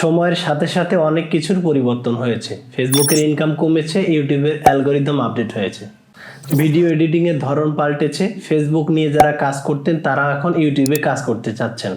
সময়ের সাথে সাথে অনেক কিছুর পরিবর্তন হয়েছে। ফেসবুকের ইনকাম কমেছে ইউটিউবের অ্যালগোরিদম আপডেট হয়েছে। ভিডিও এডিটিংয়ের ধরন পাল্টেছে। ফেসবুক নিয়ে যারা কাজ করতেন, তারা এখন ইউটিউবে কাজ করতে চাচ্ছেন।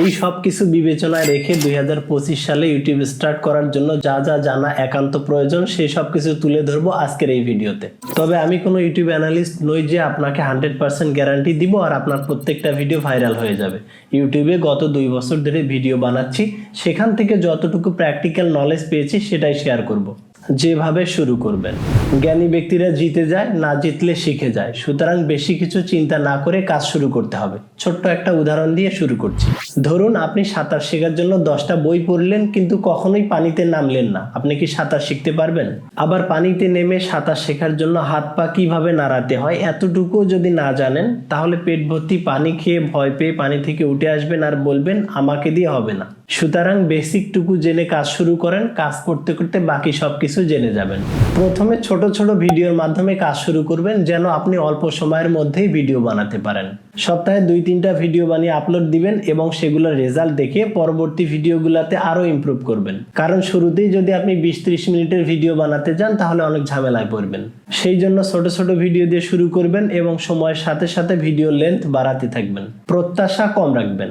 এই সব কিছু বিবেচনায় রেখে দুই হাজার পঁচিশ সালে ইউটিউব স্টার্ট করার জন্য যা যা জানা একান্ত প্রয়োজন, সেই সব কিছু তুলে ধরবো আজকের এই ভিডিওতে তবে আমি কোনো ইউটিউব অ্যানালিস্ট নই যে আপনাকে হান্ড্রেড পার্সেন্ট গ্যারান্টি দিব আর আপনার প্রত্যেকটা ভিডিও ভাইরাল হয়ে যাবে ইউটিউবে গত দুই বছর ধরে ভিডিও বানাচ্ছি, সেখান থেকে যতটুকু প্র্যাকটিক্যাল নলেজ পেয়েছি সেটাই শেয়ার করব। যেভাবে শুরু করবেন। জ্ঞানী ব্যক্তিরা জিতে যায়, না জিতলে শিখে যায়। সুতরাং বেশি কিছু চিন্তা না করে কাজ শুরু করতে হবে। ছোট্ট একটা উদাহরণ দিয়ে শুরু করছি। ধরুন আপনি সাঁতার শেখার জন্য দশটা বই পড়লেন, কিন্তু কখনোই পানিতে নামলেন না। আপনি কি সাঁতার শিখতে পারবেন? আবার পানিতে নেমে সাঁতার শেখার জন্য হাত পা কীভাবে নাড়াতে হয় এতটুকু যদি না জানেন, তাহলে পেট ভর্তি পানি খেয়ে ভয় পেয়ে পানি থেকে উঠে আসবেন আর বলবেন, আমাকে দিয়ে হবে না। সুতরাং বেসিকটুকু জেনে কাজ শুরু করেন, কাজ করতে করতে বাকি সব কিছু জেনে যাবেন। প্রথমে ছোট ছোট ভিডিওর মাধ্যমে কাজ শুরু করবেন, যেন আপনি অল্প সময়ের মধ্যেই ভিডিও বানাতে পারেন। সপ্তাহে দুই তিনটা ভিডিও বানিয়ে আপলোড দিবেন এবং সেগুলোর রেজাল্ট দেখে পরবর্তী ভিডিওগুলোতে আরও ইমপ্রুভ করবেন। কারণ শুরুতেই যদি আপনি বিশ ত্রিশ মিনিটের ভিডিও বানাতে যান, তাহলে অনেক ঝামেলায় পড়বেন। সেই জন্য ছোট ছোট ভিডিও দিয়ে শুরু করবেন এবং সময়ের সাথে সাথে ভিডিও লেন্থ বাড়াতে থাকবেন। প্রত্যাশা কম রাখবেন।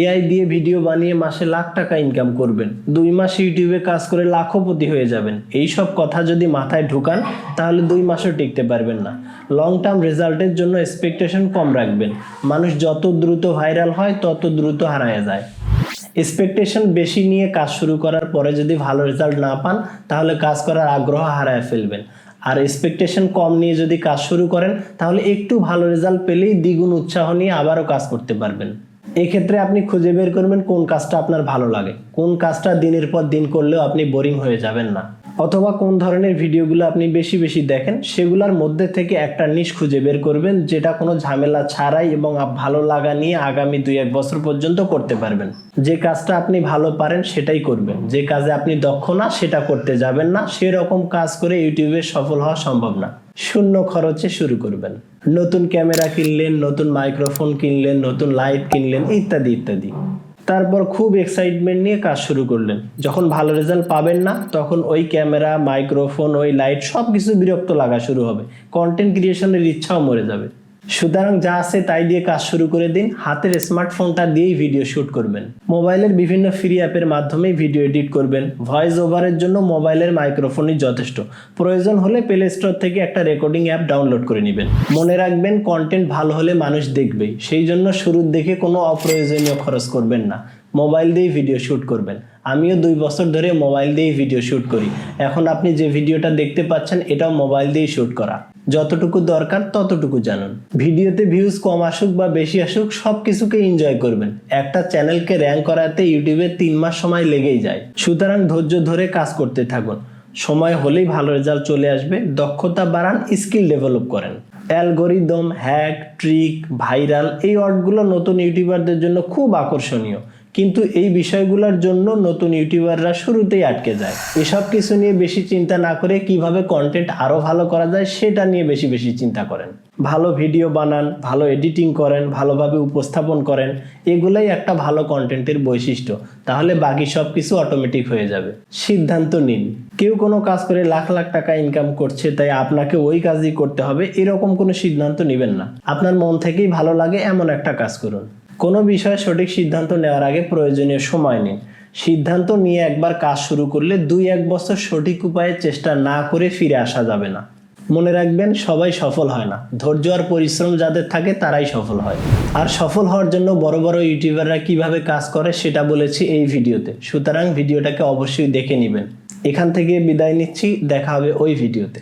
এআই দিয়ে ভিডিও বানিয়ে মাসে লাখ টাকা ইনকাম করবেন। দুই মাস ইউটিউবে কাজ করে লাখপতি হয়ে যাবেন। এই সব কথা যদি মাথায় ঢুকান, তাহলে দুই মাসও টিকতে পারবেন না। লং টার্ম রেজাল্টের জন্য এক্সপেকটেশন কম রাখবেন। মানুষ যত দ্রুত ভাইরাল হয়, তত দ্রুত হারায় যায়। এক্সপেকটেশন বেশি নিয়ে কাজ শুরু করার পরে যদি ভালো রেজাল্ট না পান, তাহলে কাজ করার আগ্রহ হারায় ফেলবেন। আর এক্সপেকটেশন কম নিয়ে যদি কাজ শুরু করেন, তাহলে একটু ভালো রেজাল্ট পেলেই দ্বিগুণ উৎসাহ নিয়ে আবারও কাজ করতে পারবেন। এক্ষেত্রে আপনি খুঁজে বের করবেন কোন কাজটা আপনার ভালো লাগে। কোন কাজটা দিনের পর দিন করলেও আপনি বোরিং হয়ে যাবেন না। অথবা কোন ধরনের ভিডিওগুলো আপনি বেশি বেশি দেখেন, সেগুলোর মধ্যে থেকে একটা নিশ খুঁজে বের করবেন, যেটা কোনো ঝামেলা ছাড়াই এবং ভালো লাগা নিয়ে আগামী দুই এক বছর পর্যন্ত করতে পারবেন। যে কাজটা আপনি ভালো পারেন সেটাই করবেন। যে কাজে আপনি দক্ষ না, সেটা করতে যাবেন না। সেরকম কাজ করে ইউটিউবে সফল হওয়া সম্ভব না। শূন্য খরচে শুরু করবেন। নতুন ক্যামেরা কিনলেন, নতুন মাইক্রোফোন কিনলেন, নতুন লাইট কিনলেন, ইত্যাদি ইত্যাদি। তারপর খুব এক্সাইটমেন্ট নিয়ে কাজ শুরু করলেন। যখন ভালো রেজাল্ট পাবেন না, তখন ওই ক্যামেরা মাইক্রোফোন ওই লাইট সব কিছু বিরক্ত লাগা শুরু হবে। কন্টেন্ট ক্রিয়েশনের ইচ্ছাও মরে যাবে। সুতরাং যা আছে তাই দিয়ে কাজ শুরু করে দিন। হাতের স্মার্টফোনটা দিয়েই ভিডিও শুট করবেন। মোবাইলের বিভিন্ন ফ্রি অ্যাপের মাধ্যমেই ভিডিও এডিট করবেন। ভয়েস ওভারের জন্য মোবাইলের মাইক্রোফোনই যথেষ্ট। প্রয়োজন হলে প্লে স্টোর থেকে একটা রেকর্ডিং অ্যাপ ডাউনলোড করে নেবেন। মনে রাখবেন কন্টেন্ট ভালো হলে মানুষ দেখবেই। সেই জন্য শুরুর দেখে কোনো অপ্রয়োজনীয় খরচ করবেন না। মোবাইল দিয়েই ভিডিও শ্যুট করবেন। আমিও দুই বছর ধরে মোবাইল দিয়েই ভিডিও শ্যুট করি। এখন আপনি যে ভিডিওটা দেখতে পাচ্ছেন, এটাও মোবাইল দিয়েই শ্যুট করা। যতটুকু দরকার, ততটুকু জানুন। ভিডিওতে ভিউজ কম আসুক বা বেশি আসুক সব কিছুকে এনজয় করবেন। একটা চ্যানেলকে র্যাঙ্ক করাতে ইউটিউবে তিন মাস সময় লেগেই যায়। সুতরাং ধৈর্য ধরে কাজ করতে থাকুন। সময় হলেই ভালো রেজাল্ট চলে আসবে। দক্ষতা বাড়ান স্কিল ডেভেলপ করেন। অ্যালগোরিদম হ্যাক ট্রিক ভাইরাল এই ওয়ার্ডগুলো নতুন ইউটিউবারদের জন্য খুব আকর্ষণীয়। কিন্তু এই বিষয়গুলোর জন্য নতুন ইউটিউবাররা শুরুতেই আটকে যায়। এসব কিছু নিয়ে বেশি চিন্তা না করে কীভাবে কন্টেন্ট আরও ভালো করা যায় সেটা নিয়ে বেশি বেশি চিন্তা করেন। ভালো ভিডিও বানান, ভালো এডিটিং করেন, ভালোভাবে উপস্থাপন করেন, এগুলাই একটা ভালো কন্টেন্টের বৈশিষ্ট্য। তাহলে বাকি সব কিছু অটোমেটিক হয়ে যাবে। সিদ্ধান্ত নিন। কেউ কোনো কাজ করে লাখ লাখ টাকা ইনকাম করছে, তাই আপনাকে ওই কাজই করতে হবে, এরকম কোনো সিদ্ধান্ত নেবেন না। আপনার মন থেকেই ভালো লাগে এমন একটা কাজ করুন। কোনো বিষয়ে সঠিক সিদ্ধান্ত নেওয়ার আগে প্রয়োজনীয় সময় নিন। সিদ্ধান্ত নিয়ে একবার কাজ শুরু করলে দুই এক বছর সঠিক উপায়ে চেষ্টা না করে ফিরে আসা যাবে না। মনে রাখবেন, সবাই সফল হয় না। ধৈর্য আর পরিশ্রম যাদের থাকে তারাই সফল হয়। আর সফল হওয়ার জন্য বড় বড় ইউটিউবাররা কীভাবে কাজ করে সেটা বলেছি এই ভিডিওতে। সুতরাং ভিডিওটাকে অবশ্যই দেখে নেবেন। এখান থেকে বিদায় নিচ্ছি, দেখা হবে ওই ভিডিওতে।